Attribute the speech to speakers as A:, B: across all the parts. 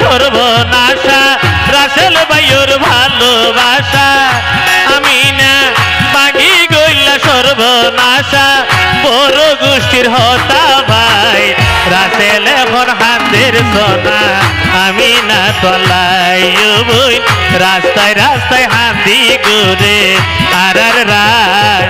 A: সর্বনাশা, রাসেল ভাইয়ের ভালোবাসা। আমি না বাগি গইলা সর্বনাশা, বড় গোষ্ঠীর হতা ভাই, রাসেল এখন হাতের সোনা। আমি না তলাই বই, রাস্তায় রাস্তায় হাতি ঘুরে আর আর রাসেল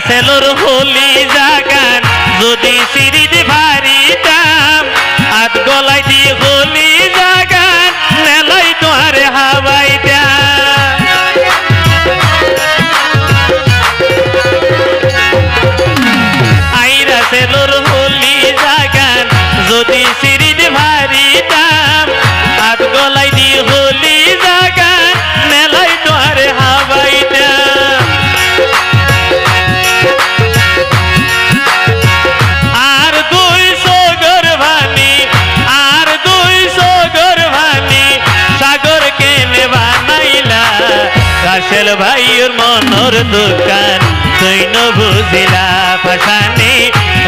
A: সেলোর হলি জাগান যদি সিরিজ ভারি ভাইয়ের মনর দোকান, তুই বুঝিলা ফাসানি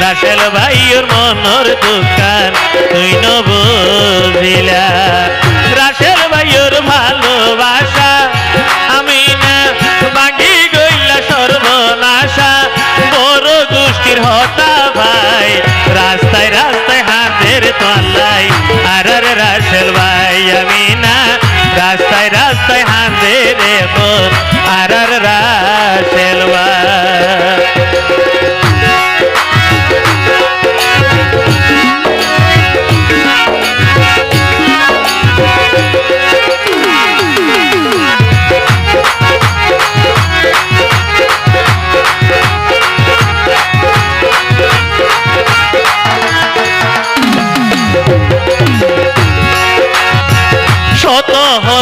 A: রাসেল ভাইয়ের মনর দোকান, তুই ন বুঝিলা রাসেল ভাইয়ের ভালোবাসা, আমি না বাঙ্গি গইলা সর্বনাশা। বড় গোষ্ঠীর হতা ভাই, রাস্তায় রাস্তায় হাতের তলায়। আর রাসেল ভাই, আমি না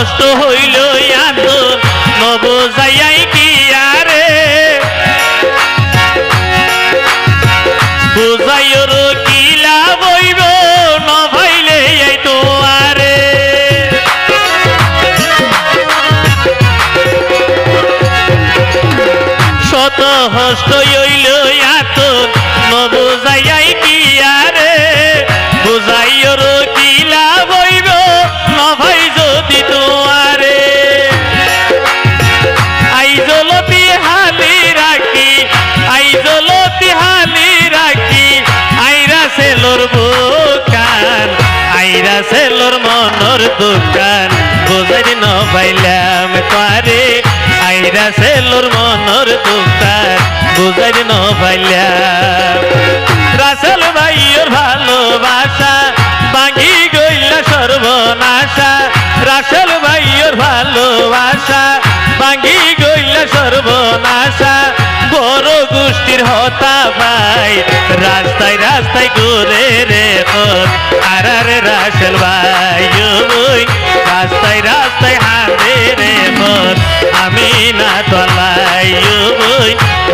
A: হস্ত হইল নব যাইয়াই কি আরে? বুঝাইর কিলা বইব নভাইলে এই তো আরে। শত হস্ত হইল নব সেলোর বুকান আইরা সেলোর মনর দোকান। বুঝাই ন পাইলাম পারে, আইরা সেলোর মনর দোকান। বুঝাই ন পাইলাম। রাসেল ভাইয়ের ভালোবাসা বাঙ্গি গইলা সর্বনাশা। রাসেল ভাইয়ের ভালোবাসা ভাই রাস্তায় রাস্তায় ঘুরে রে আর আর রাসেল ভাই রাস্তায় রাস্তায় হাতে রে আমি না তলাই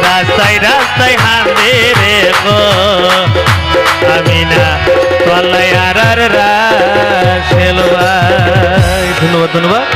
A: রাস্তায় রাস্তায় হাঁদে রে আমি না তলাই আর রাসেল ভাই। ধন্যবাদ ধন্যবাদ।